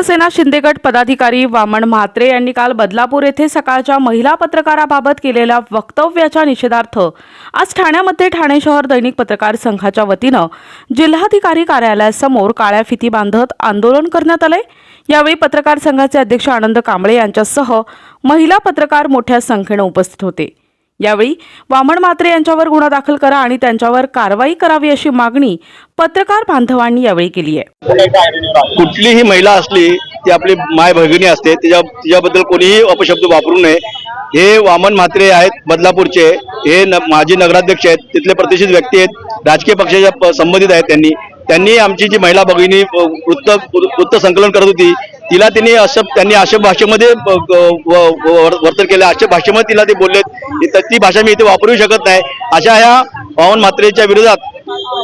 शिवसेना शिंदेगट पदाधिकारी वामन म्हात्रे यांनी काल बदलापूर येथे सकाळच्या महिला पत्रकाराबाबत केलेल्या वक्तव्याच्या निषेधार्थ आज ठाण्यामध्ये ठाणे शहर दैनिक पत्रकार संघाच्या वतीनं जिल्हाधिकारी कार्यालयासमोर काळ्या फिती बांधत आंदोलन करण्यात आले यावेळी पत्रकार संघाचे अध्यक्ष आनंद कांबळे यांच्यासह महिला पत्रकार मोठ्या संख्येनं उपस्थित होते. यावेळी वामन म्हात्रे यांच्यावर गुन्हा दाखल करा आणि त्यांच्यावर कारवाई करावी अशी मागणी पत्रकार बांधवांनी यावेळी केली आहे. कुठलीही महिला असली ती आपली माय भगिनी असते तिच्या तिच्याबद्दल कोणीही अपशब्द वापरू नये. हे वामन म्हात्रे आहेत बदलापूरचे. हे न, माजी नगराध्यक्ष आहेत तिथले प्रतिष्ठित व्यक्ती आहेत राजकीय पक्षाच्या संबंधित आहेत त्यांनी. त्यांनी आमची जी महिला भगिनी वृत्त वृत्त संकलन करत होती तिला त्यांनी असं त्यांनी अशा भाषेमध्ये वर्तन केलं. अशा भाषेमध्ये तिला ते बोललेत. ती- भाषा मी इथे वापरू शकत नाही. अशा ह्या पवन म्हात्रेच्या विरोधात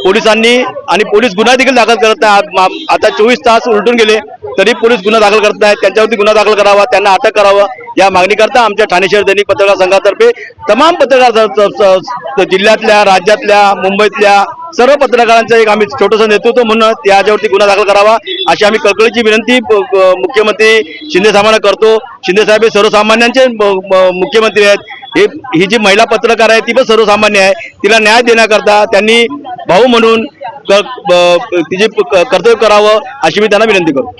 पोलिसांनी आणि पोलीस गुन्हा देखील दाखल करत नाही. आता चोवीस तास उलटून गेले तरी पोलीस गुन्हा दाखल करत नाहीत. त्यांच्यावरती गुन्हा दाखल करावा त्यांना अटक करावं. या मागणीकरता आमच्या ठाणे शहर दैनिक पत्रकार संघातर्फे तमाम पत्रकार जिल्ह्यातल्या राज्यातल्या मुंबईतल्या सर्व पत्रकारांचं एक आम्ही छोटंसं नेतृत्व म्हणून याच्यावरती गुन्हा दाखल करावा अशी आम्ही कळकळीची विनंती मुख्यमंत्री शिंदे साहेबांना करतो. शिंदे साहेब हे सर्वसामान्यांचे मुख्यमंत्री आहेत. हे ही जी महिला पत्रकार आहे ती पण सर्वसामान्य आहे. तिला न्याय देण्याकरता त्यांनी भाऊ म्हणून तिचे कर्तव्य करावं अशी मी त्यांना विनंती करतो.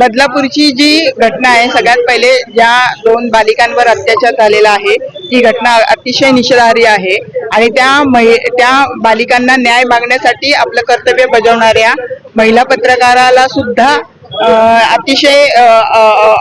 बदलापूरची जी घटना आहे सगळ्यात पहिले ज्या दोन बालिकांवर अत्याचार झालेला आहे ही घटना अतिशय निषेधार्ह आहे. आणि त्या महि त्या बालिकांना न्याय मागण्यासाठी आपलं कर्तव्य बजावणाऱ्या महिला पत्रकाराला सुद्धा अतिशय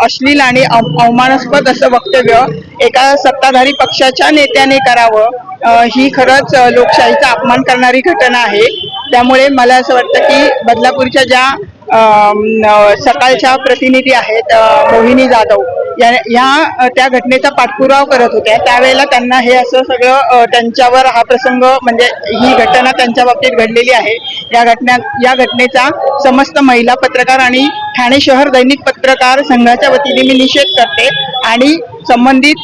अश्लील आणि अव- अवमानास्पद असं वक्तव्य एका सत्ताधारी पक्षाच्या नेत्याने करावं ही खरंच लोकशाहीचा अपमान करणारी घटना आहे. त्यामुळे मला असं वाटतं की बदलापूरच्या ज्या सकाळच्या प्रतिनिधी आहेत मोहिनी जाधव या ह्या त्या घटनेचा पाठपुरावा करत होत्या. त्यावेळेला त्यांना हे असं सगळं त्यांच्यावर हा प्रसंग म्हणजे ही घटना त्यांच्या बाबतीत घडलेली आहे. या घटना या घटनेचा समस्त महिला पत्रकार आणि ठाणे शहर दैनिक पत्रकार संघाच्या वतीने मी निषेध करते. आणि संबंधित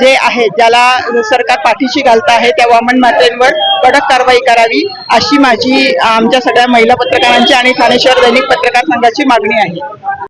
जे आहे ज्याला सरकार पाठीशी घालत आहे त्या वामन मात्रेंवर कडक कारवाई करावी अशी माझी आमच्या सगळ्या महिला पत्रकारांची आणि ठाणे शहर दैनिक पत्रकार संघाची मागणी आहे.